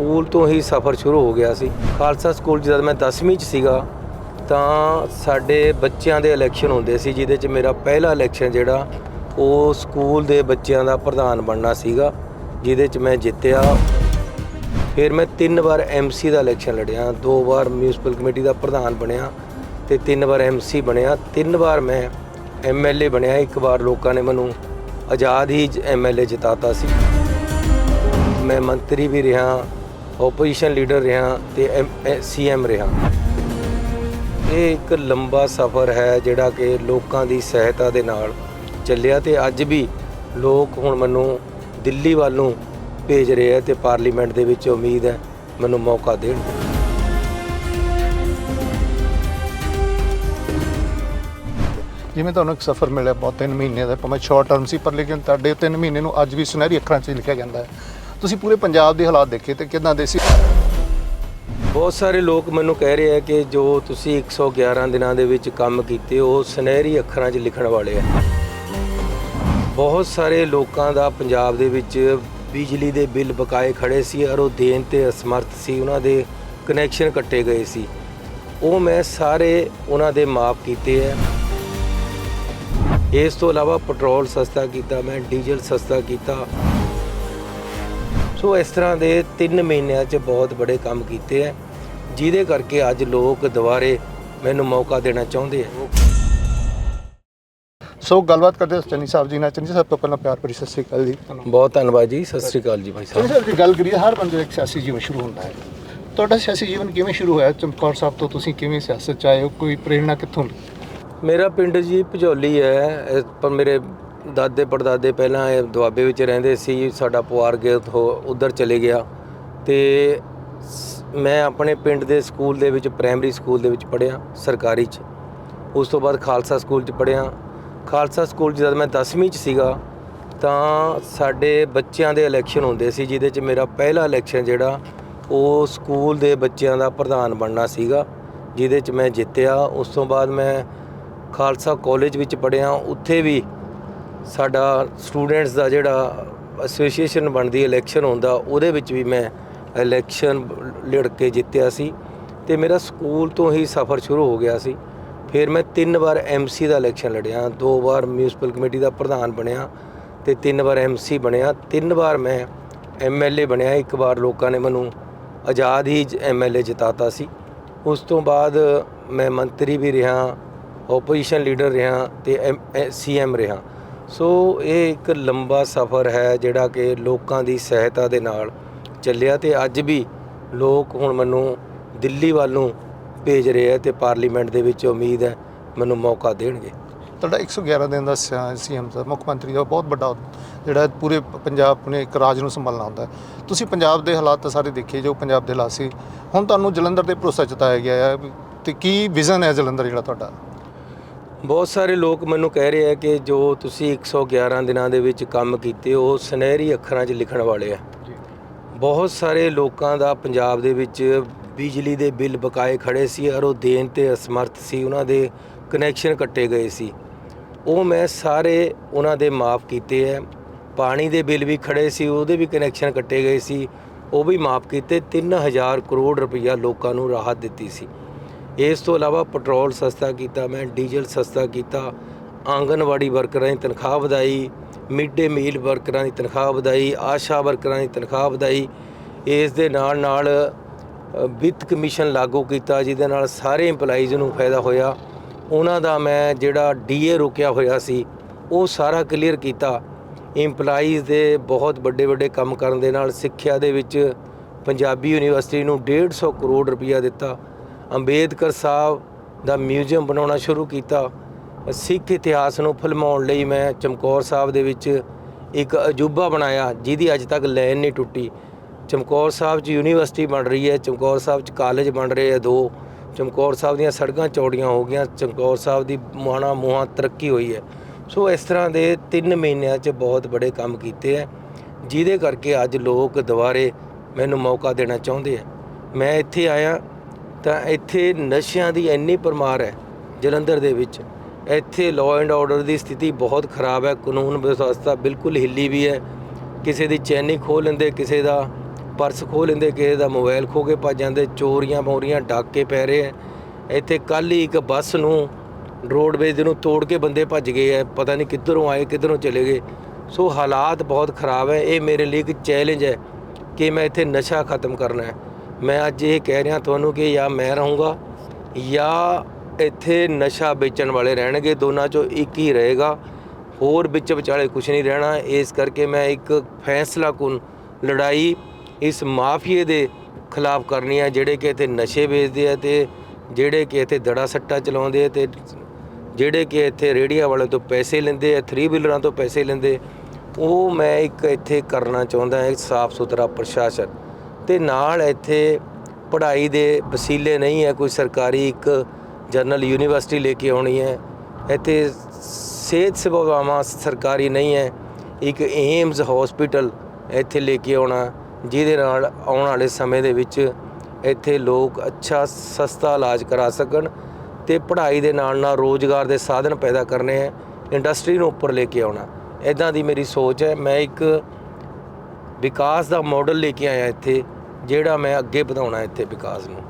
School ਤੋਂ ਹੀ ਸਫ਼ਰ ਸ਼ੁਰੂ ਹੋ ਗਿਆ ਸੀ। ਖਾਲਸਾ ਸਕੂਲ 'ਚ ਜਦ ਮੈਂ 10ਵੀਂ 'ਚ ਸੀਗਾ, ਤਾਂ ਸਾਡੇ ਬੱਚਿਆਂ ਦੇ ਇਲੈਕਸ਼ਨ ਹੁੰਦੇ ਸੀ, ਜਿਹਦੇ 'ਚ ਮੇਰਾ ਪਹਿਲਾ ਇਲੈਕਸ਼ਨ ਜਿਹੜਾ, ਉਹ ਸਕੂਲ ਦੇ ਬੱਚਿਆਂ ਦਾ ਪ੍ਰਧਾਨ ਬਣਨਾ ਸੀਗਾ, ਜਿਹਦੇ 'ਚ ਮੈਂ ਜਿੱਤਿਆ। ਫਿਰ ਮੈਂ ਤਿੰਨ ਵਾਰ ਐਮਸੀ ਦਾ ਇਲੈਕਸ਼ਨ ਲੜਿਆ, ਦੋ ਵਾਰ ਮਿਊਨਿਸਪਲ ਕਮੇਟੀ ਦਾ ਪ੍ਰਧਾਨ ਬਣਿਆ ਤੇ ਤਿੰਨ ਵਾਰ ਐਮਸੀ ਬਣਿਆ। ਤਿੰਨ ਵਾਰ ਮੈਂ ਐਮਐਲਏ ਬਣਿਆ, ਇੱਕ ਵਾਰ ਲੋਕਾਂ ਨੇ ਮੈਨੂੰ ਆਜ਼ਾਦ ਹੀ ਐਮਐਲਏ ਜਿਤਾਤਾ ਸੀ। ਮੈਂ ਮੰਤਰੀ ਵੀ ਰਿਹਾ ਆਪੋਜੀਸ਼ਨ ਲੀਡਰ ਰਿਹਾ ਤੇ ਸੀਐਮ eh, ਰਿਹਾ। ਇਹ ਇੱਕ ਲੰਬਾ ਸਫ਼ਰ ਹੈ ਜਿਹੜਾ ਕਿ ਲੋਕਾਂ ਦੀ ਸਹਾਇਤਾ ਦੇ ਨਾਲ ਚੱਲਿਆ ਤੇ ਅੱਜ ਵੀ ਲੋਕ ਹੁਣ ਮੈਨੂੰ ਦਿੱਲੀ ਵੱਲ ਨੂੰ ਭੇਜ ਰਹੇ ਆ ਤੇ ਪਾਰਲੀਮੈਂਟ ਦੇ ਵਿੱਚ ਉਮੀਦ ਹੈ ਮੈਨੂੰ ਮੌਕਾ ਦੇਣ। ਜਿਵੇਂ ਤੁਹਾਨੂੰ ਇੱਕ ਸਫ਼ਰ ਮਿਲਿਆ ਬਹੁਤ ਤਿੰਨ ਮਹੀਨੇ ਦਾ, ਭਾਵੇਂ ਸ਼ਾਰਟ ਟਰਮ ਸੀ, ਪਰ ਲੇਕਿਨ ਤੁਹਾਡੇ ਤਿੰਨ ਮਹੀਨੇ ਨੂੰ ਅੱਜ ਵੀ ਸੁਨਹਿਰੀ ਅੱਖਰਾਂ 'ਚ ਲਿਖਿਆ ਜਾਂਦਾ ਹੈ। ਤੁਸੀਂ ਪੂਰੇ ਪੰਜਾਬ ਦੇ ਹਾਲਾਤ ਦੇਖੇ ਤੇ ਕਿਦਾਂ ਦੇ ਸੀ? ਬਹੁਤ ਸਾਰੇ ਲੋਕ ਮੈਨੂੰ ਕਹਿ ਰਹੇ ਆ ਕਿ ਜੋ ਤੁਸੀਂ 111 ਦਿਨਾਂ ਦੇ ਵਿੱਚ ਕੰਮ ਕੀਤੇ, ਉਹ ਸੁਨਹਿਰੀ ਅੱਖਰਾਂ 'ਚ ਲਿਖਣ ਵਾਲੇ ਆ। ਬਹੁਤ ਸਾਰੇ ਲੋਕਾਂ ਦਾ ਪੰਜਾਬ ਦੇ ਵਿੱਚ ਬਿਜਲੀ ਦੇ ਬਿੱਲ ਬਕਾਏ ਖੜੇ ਸੀ ਔਰ ਉਹ ਦੇਣ ਤੇ ਅਸਮਰਥ ਸੀ, ਉਹਨਾਂ ਦੇ ਕਨੈਕਸ਼ਨ ਕੱਟੇ ਗਏ ਸੀ। ਉਹ ਮੈਂ ਸਾਰੇ ਉਹਨਾਂ ਦੇ ਮਾਫ ਕੀਤੇ ਆ। ਇਸ ਤੋਂ ਇਲਾਵਾ ਪੈਟਰੋਲ ਸਸਤਾ ਕੀਤਾ, ਮੈਂ ਡੀਜ਼ਲ ਸਸਤਾ ਕੀਤਾ। ਸੋ ਇਸ ਤਰ੍ਹਾਂ ਦੇ 3 ਮਹੀਨਿਆਂ 'ਚ ਬਹੁਤ ਬੜੇ ਕੰਮ ਕੀਤੇ ਆ ਜਿਹਦੇ ਕਰਕੇ ਅੱਜ ਲੋਕ ਦੁਬਾਰੇ ਮੈਨੂੰ ਮੌਕਾ ਦੇਣਾ ਚਾਹੁੰਦੇ ਆ ਸੋ ਗੱਲਬਾਤ ਕਰਦੇ ਹਾਂ ਚੰਨੀ ਸਾਹਿਬ ਜੀ ਨਾਲ। ਚੰਨੀ ਸਾਹਿਬ ਤੋਂ ਪਹਿਲਾਂ ਪਿਆਰ ਭਰੀ ਸਤਿ ਸ੍ਰੀ ਅਕਾਲ ਜੀ। ਬਹੁਤ ਧੰਨਵਾਦ ਜੀ ਸਤਿ ਸ੍ਰੀ ਅਕਾਲ ਜੀ ਭਾਈ ਚੰਨੀ ਸਾਹਿਬ ਦੀ ਗੱਲ ਕਰੀਏ ਹਰ ਬੰਦੇ ਦਾ ਇੱਕ ਸਿਆਸੀ ਜੀਵਨ ਸ਼ੁਰੂ ਹੁੰਦਾ ਹੈ। ਤੁਹਾਡਾ ਸਿਆਸੀ ਜੀਵਨ ਕਿਵੇਂ ਸ਼ੁਰੂ ਹੋਇਆ? ਚਮਕੌਰ ਸਾਹਿਬ ਤੋਂ ਤੁਸੀਂ ਕਿਵੇਂ ਸਿਆਸਤ 'ਚ ਆਏ ਹੋ? ਕੋਈ ਪ੍ਰੇਰਣਾ ਕਿੱਥੋਂ ਲਈ ਮੇਰਾ ਪਿੰਡ ਜੀ ਭਜੌਲੀ ਹੈ ਪਰ ਮੇਰੇ ਦਾਦੇ ਪੜਦਾਦੇ ਪਹਿਲਾਂ ਇਹ ਦੁਆਬੇ ਵਿੱਚ ਰਹਿੰਦੇ ਸੀ, ਸਾਡਾ ਪਰਿਵਾਰ ਗਿਆ ਉੱਥੋਂ ਉਧਰ ਚਲੇ ਗਿਆ ਤੇ ਸ- ਮੈਂ ਆਪਣੇ ਪਿੰਡ ਦੇ ਸਕੂਲ ਦੇ ਵਿੱਚ, ਪ੍ਰਾਇਮਰੀ ਸਕੂਲ ਦੇ ਵਿੱਚ ਪੜ੍ਹਿਆ, ਸਰਕਾਰੀ ਚ। ਉਸ ਤੋਂ ਬਾਅਦ ਖਾਲਸਾ ਸਕੂਲ ਚ ਪੜ੍ਹਿਆ। ਖਾਲਸਾ ਸਕੂਲ 'ਚ ਜਦ ਮੈਂ 10ਵੀਂ ਚ ਸੀਗਾ, ਤਾਂ ਸਾਡੇ ਬੱਚਿਆਂ ਦੇ ਇਲੈਕਸ਼ਨ ਹੁੰਦੇ ਸੀ, ਜਿਹਦੇ ਚ ਮੇਰਾ ਪਹਿਲਾ ਇਲੈਕਸ਼ਨ ਜਿਹੜਾ, ਉਹ ਸਕੂਲ ਦੇ ਬੱਚਿਆਂ ਦਾ ਪ੍ਰਧਾਨ ਬਣਨਾ ਸੀਗਾ, ਜਿਹਦੇ ਚ ਮੈਂ ਜਿੱਤਿਆ। ਉਸ ਤੋਂ ਬਾਅਦ ਮੈਂ ਖਾਲਸਾ ਕਾਲਜ ਵਿੱਚ ਪੜ੍ਹਿਆ। ਉੱਥੇ ਵੀ ਸਾਡਾ ਸਟੂਡੈਂਟਸ ਦਾ ਜਿਹੜਾ ਐਸੋਸੀਏਸ਼ਨ ਬਣਦੀ ਇਲੈਕਸ਼ਨ ਹੁੰਦਾ, ਉਹਦੇ ਵਿੱਚ ਵੀ ਮੈਂ ਇਲੈਕਸ਼ਨ ਲੜ ਕੇ ਜਿੱਤਿਆ ਸੀ ਤੇ ਮੇਰਾ ਸਕੂਲ ਤੋਂ ਹੀ ਸਫ਼ਰ ਸ਼ੁਰੂ ਹੋ ਗਿਆ ਸੀ। ਫਿਰ ਮੈਂ ਤਿੰਨ ਵਾਰ ਐਮਸੀ ਦਾ ਇਲੈਕਸ਼ਨ ਲੜਿਆ, ਦੋ ਵਾਰ ਮਿਊਨਿਸਪਲ ਕਮੇਟੀ ਦਾ ਪ੍ਰਧਾਨ ਬਣਿਆ ਤੇ ਤਿੰਨ ਵਾਰ ਐਮਸੀ ਬਣਿਆ। ਤਿੰਨ ਵਾਰ ਮੈਂ ਐਮਐਲਏ ਬਣਿਆ, ਇੱਕ ਵਾਰ ਲੋਕਾਂ ਨੇ ਮੈਨੂੰ ਆਜ਼ਾਦ ਹੀ ਐਮਐਲਏ ਜਿਤਾਤਾ ਸੀ। ਉਸ ਤੋਂ ਬਾਅਦ ਮੈਂ ਮੰਤਰੀ ਵੀ ਰਿਹਾ ਆਪੋਜੀਸ਼ਨ ਲੀਡਰ ਰਿਹਾ ਤੇ ਸੀਐਮ ਰਿਹਾ। ਸੋ ਇਹ ਇੱਕ ਲੰਬਾ ਸਫ਼ਰ ਹੈ ਜਿਹੜਾ ਕਿ ਲੋਕਾਂ ਦੀ ਸਹਾਇਤਾ ਦੇ ਨਾਲ ਚੱਲਿਆ ਤੇ ਅੱਜ ਵੀ ਲੋਕ ਹੁਣ ਮੈਨੂੰ ਦਿੱਲੀ ਵੱਲ ਨੂੰ ਭੇਜ ਰਹੇ ਆ ਤੇ ਪਾਰਲੀਮੈਂਟ ਦੇ ਵਿੱਚ ਉਮੀਦ ਹੈ ਮੈਨੂੰ ਮੌਕਾ ਦੇਣਗੇ। ਤੁਹਾਡਾ 111 ਦਿਨ ਦਾ ਸੀਐਮ ਦਾ ਮੁੱਖ ਮੰਤਰੀ ਦਾ ਬਹੁਤ ਵੱਡਾ ਜਿਹੜਾ ਪੂਰੇ ਪੰਜਾਬ ਨੇ ਇੱਕ ਰਾਜ ਨੂੰ ਸੰਭਾਲਣਾ ਹੁੰਦਾ ਤੁਸੀਂ ਪੰਜਾਬ ਦੇ ਹਾਲਾਤ ਤਾਂ ਸਾਰੇ ਦੇਖੇ, ਜੋ ਪੰਜਾਬ ਦੇ ਹਾਲਾਤ ਸੀ। ਹੁਣ ਤੁਹਾਨੂੰ ਜਲੰਧਰ ਦੇ ਭਰੋਸਾ ਜਤਾਇਆ ਗਿਆ ਹੈ ਵੀ- ਤੇ ਕੀ ਵਿਜ਼ਨ ਹੈ ਜਲੰਧਰ ਜਿਹੜਾ ਤੁਹਾਡਾ? ਬਹੁਤ ਸਾਰੇ ਲੋਕ ਮੈਨੂੰ ਕਹਿ ਰਹੇ ਆ ਕਿ ਜੋ ਤੁਸੀਂ 111 ਦਿਨਾਂ ਦੇ ਵਿੱਚ ਕੰਮ ਕੀਤੇ ਉਹ ਸੁਨਹਿਰੀ ਅੱਖਰਾਂ 'ਚ ਲਿਖਣ ਵਾਲੇ ਆ। ਬਹੁਤ ਸਾਰੇ ਲੋਕਾਂ ਦਾ ਪੰਜਾਬ ਦੇ ਵਿੱਚ ਬਿਜਲੀ ਦੇ ਬਿੱਲ ਬਕਾਏ ਖੜੇ ਸੀ ਔਰ ਉਹ ਦੇਣ ਤੇ ਅਸਮਰਥ ਸੀ ਉਹਨਾਂ ਦੇ ਕਨੈਕਸ਼ਨ ਕੱਟੇ ਗਏ ਸੀ। ਉਹ ਮੈਂ ਸਾਰੇ ਉਹਨਾਂ ਦੇ ਮਾਫ ਕੀਤੇ ਹੈ ਪਾਣੀ ਦੇ ਬਿੱਲ ਵੀ ਖੜੇ ਸੀ ਉਹਦੇ ਵੀ ਕਨੈਕਸ਼ਨ ਕੱਟੇ ਗਏ ਸੀ। ਉਹ ਵੀ ਮਾਫ ਕੀਤੇ 3000 ਕਰੋੜ ਰੁਪਈਆ ਲੋਕਾਂ ਨੂੰ ਰਾਹਤ ਦਿੱਤੀ ਸੀ। ਇਸ ਤੋਂ ਇਲਾਵਾ ਪੈਟਰੋਲ ਸਸਤਾ ਕੀਤਾ, ਮੈਂ ਡੀਜ਼ਲ ਸਸਤਾ ਕੀਤਾ, ਆਂਗਨਵਾੜੀ ਵਰਕਰਾਂ ਦੀ ਤਨਖਾਹ ਵਧਾਈ, ਮਿਡ ਡੇ ਮੀਲ ਵਰਕਰਾਂ ਦੀ ਤਨਖਾਹ ਵਧਾਈ, ਆਸ਼ਾ ਵਰਕਰਾਂ ਦੀ ਤਨਖਾਹ ਵਧਾਈ। ਇਸ ਦੇ ਨਾਲ ਨਾਲ ਵਿੱਤ ਕਮਿਸ਼ਨ ਲਾਗੂ ਕੀਤਾ, ਜਿਹਦੇ ਨਾਲ ਸਾਰੇ EMPLOYEES ਨੂੰ ਫਾਇਦਾ ਹੋਇਆ। ਉਹਨਾਂ ਦਾ ਮੈਂ ਜਿਹੜਾ ਡੀਏ ਰੋਕਿਆ ਹੋਇਆ ਸੀ, ਉਹ ਸਾਰਾ ਕਲੀਅਰ ਕੀਤਾ। EMPLOYEES ਦੇ ਬਹੁਤ ਵੱਡੇ ਵੱਡੇ ਕੰਮ ਕਰਨ ਦੇ ਨਾਲ ਸਿੱਖਿਆ ਦੇ ਵਿੱਚ ਪੰਜਾਬੀ ਯੂਨੀਵਰਸਿਟੀ ਨੂੰ 150 ਕਰੋੜ ਰੁਪਇਆ ਦਿੱਤਾ। ਅੰਬੇਦਕਰ ਸਾਹਿਬ ਦਾ ਮਿਊਜ਼ੀਅਮ ਬਣਾਉਣਾ ਸ਼ੁਰੂ ਕੀਤਾ। ਸਿੱਖ ਇਤਿਹਾਸ ਨੂੰ ਫਿਲਮਾਉਣ ਲਈ ਮੈਂ ਚਮਕੌਰ ਸਾਹਿਬ ਦੇ ਵਿੱਚ ਇੱਕ ਅਜੂਬਾ ਬਣਾਇਆ, ਜਿਹਦੀ ਅੱਜ ਤੱਕ ਲਾਈਨ ਨਹੀਂ ਟੁੱਟੀ। ਚਮਕੌਰ ਸਾਹਿਬ 'ਚ ਯੂਨੀਵਰਸਿਟੀ ਬਣ ਰਹੀ ਹੈ, ਚਮਕੌਰ ਸਾਹਿਬ 'ਚ ਕਾਲਜ ਬਣ ਰਹੇ ਆ ਦੋ। ਚਮਕੌਰ ਸਾਹਿਬ ਦੀਆਂ ਸੜਕਾਂ ਚੌੜੀਆਂ ਹੋ ਗਈਆਂ, ਚਮਕੌਰ ਸਾਹਿਬ ਦੀ ਮੁਹਾਣਾ ਮੁਹਾਂ ਤਰੱਕੀ ਹੋਈ ਹੈ। ਸੋ ਇਸ ਤਰ੍ਹਾਂ ਦੇ 3 ਮਹੀਨਿਆਂ 'ਚ ਬਹੁਤ ਬੜੇ ਕੰਮ ਕੀਤੇ ਆ ਜਿਹਦੇ ਕਰਕੇ ਅੱਜ ਲੋਕ ਦੁਬਾਰੇ ਮੈਨੂੰ ਮੌਕਾ ਦੇਣਾ ਚਾਹੁੰਦੇ ਆ। ਮੈਂ ਇੱਥੇ ਆਇਆ ਤਾਂ ਇੱਥੇ ਨਸ਼ਿਆਂ ਦੀ ਇੰਨੀ ਪਰਮਾਰ ਹੈ ਜਲੰਧਰ ਦੇ ਵਿੱਚ। ਇੱਥੇ ਲਾਅ ਐਂਡ ਆਰਡਰ ਦੀ ਸਥਿਤੀ ਬਹੁਤ ਖਰਾਬ ਹੈ, ਕਾਨੂੰਨ ਵਿਵਸਥਾ ਬਿਲਕੁਲ ਹਿੱਲੀ ਵੀ ਹੈ। ਕਿਸੇ ਦੀ ਚੈਨੀ ਖੋਹ ਲੈਂਦੇ, ਕਿਸੇ ਦਾ ਪਰਸ ਖੋਹ ਲੈਂਦੇ, ਕਿਸੇ ਦਾ ਮੋਬਾਈਲ ਖੋ ਕੇ ਭੱਜ ਜਾਂਦੇ, ਚੋਰੀਆਂ ਮੋਰੀਆਂ ਡਾਕੇ ਪੈ ਰਹੇ ਆ ਇੱਥੇ ਕੱਲ ਹੀ ਇੱਕ ਬੱਸ ਨੂੰ ਰੋਡਵੇਜ਼ ਨੂੰ ਤੋੜ ਕੇ ਬੰਦੇ ਭੱਜ ਗਏ ਆ ਪਤਾ ਨਹੀਂ ਕਿੱਧਰੋਂ ਆਏ, ਕਿੱਧਰੋਂ ਚਲੇ ਗਏ। ਸੋ ਹਾਲਾਤ ਬਹੁਤ ਖਰਾਬ ਹੈ, ਇਹ ਮੇਰੇ ਲਈ ਇੱਕ ਚੈਲੰਜ ਹੈ ਕਿ ਮੈਂ ਇੱਥੇ ਨਸ਼ਾ ਖਤਮ ਕਰਨਾ ਹੈ। ਮੈਂ ਅੱਜ ਇਹ ਕਹਿ ਰਿਹਾ ਤੁਹਾਨੂੰ ਕਿ ਜਾਂ ਮੈਂ ਰਹੂੰਗਾ ਜਾਂ ਇੱਥੇ ਨਸ਼ਾ ਵੇਚਣ ਵਾਲੇ ਰਹਿਣਗੇ, ਦੋਨਾਂ ਚੋਂ ਇੱਕ ਹੀ ਰਹੇਗਾ। ਹੋਰ ਵਿੱਚ ਵਿਚਾਲੇ ਕੁਝ ਨਹੀਂ ਰਹਿਣਾ। ਇਸ ਕਰਕੇ ਮੈਂ ਇੱਕ ਫੈਸਲਾ ਫੈਸਲਾਕੁਨ ਲੜਾਈ ਇਸ ਮਾਫੀਏ ਦੇ ਖਿਲਾਫ ਕਰਨੀ ਹੈ, ਜਿਹੜੇ ਕਿ ਇੱਥੇ ਨਸ਼ੇ ਵੇਚਦੇ ਆ ਤੇ ਜਿਹੜੇ ਕਿ ਇੱਥੇ ਦੜਾ ਸੱਟਾ ਚਲਾਉਂਦੇ ਆ ਤੇ ਜਿਹੜੇ ਕਿ ਇੱਥੇ ਰੇੜੀਆਂ ਵਾਲੇ ਤੋਂ ਪੈਸੇ ਲੈਂਦੇ ਆ 3 ਵੀਲਰਾਂ ਤੋਂ ਪੈਸੇ ਲੈਂਦੇ। ਉਹ ਮੈਂ ਇੱਕ ਇੱਥੇ ਕਰਨਾ ਚਾਹੁੰਦਾ ਹਾਂ ਸਾਫ਼ ਸੁਥਰਾ ਪ੍ਰਸ਼ਾਸਨ। ਤੇ ਨਾਲ ਇੱਥੇ ਪੜ੍ਹਾਈ ਦੇ ਵਸੀਲੇ ਨਹੀਂ ਹੈ, ਕੋਈ ਸਰਕਾਰੀ ਇੱਕ ਜਨਰਲ ਯੂਨੀਵਰਸਿਟੀ ਲੈ ਕੇ ਆਉਣੀ ਹੈ। ਇੱਥੇ ਸਿਹਤ ਸੇਵਾਵਾਂ ਸਰਕਾਰੀ ਨਹੀਂ ਹੈ, ਇੱਕ ਏਮਸ ਹਸਪੀਟਲ ਇੱਥੇ ਲੈ ਕੇ ਆਉਣਾ, ਜਿਹਦੇ ਨਾਲ ਆਉਣ ਵਾਲੇ ਸਮੇਂ ਦੇ ਵਿੱਚ ਇੱਥੇ ਲੋਕ ਅੱਛਾ, ਸਸਤਾ ਇਲਾਜ ਕਰਾ ਸਕਣ ਤੇ ਪੜ੍ਹਾਈ ਦੇ ਨਾਲ ਨਾਲ ਰੋਜ਼ਗਾਰ ਦੇ ਸਾਧਨ ਪੈਦਾ ਕਰਨੇ ਹੈ, ਇੰਡਸਟਰੀ ਨੂੰ ਉੱਪਰ ਲੈ ਕੇ ਆਉਣਾ। ਇਦਾਂ ਦੀ ਮੇਰੀ ਸੋਚ ਹੈ। ਮੈਂ ਇੱਕ ਵਿਕਾਸ ਦਾ ਮਾਡਲ ਲੈ ਕੇ ਆਇਆ ਇੱਥੇ। ਜਿਹੜਾ ਮੈਂ ਅੱਗੇ ਵਧਾਉਣਾ ਇੱਥੇ ਵਿਕਾਸ ਨੂੰ।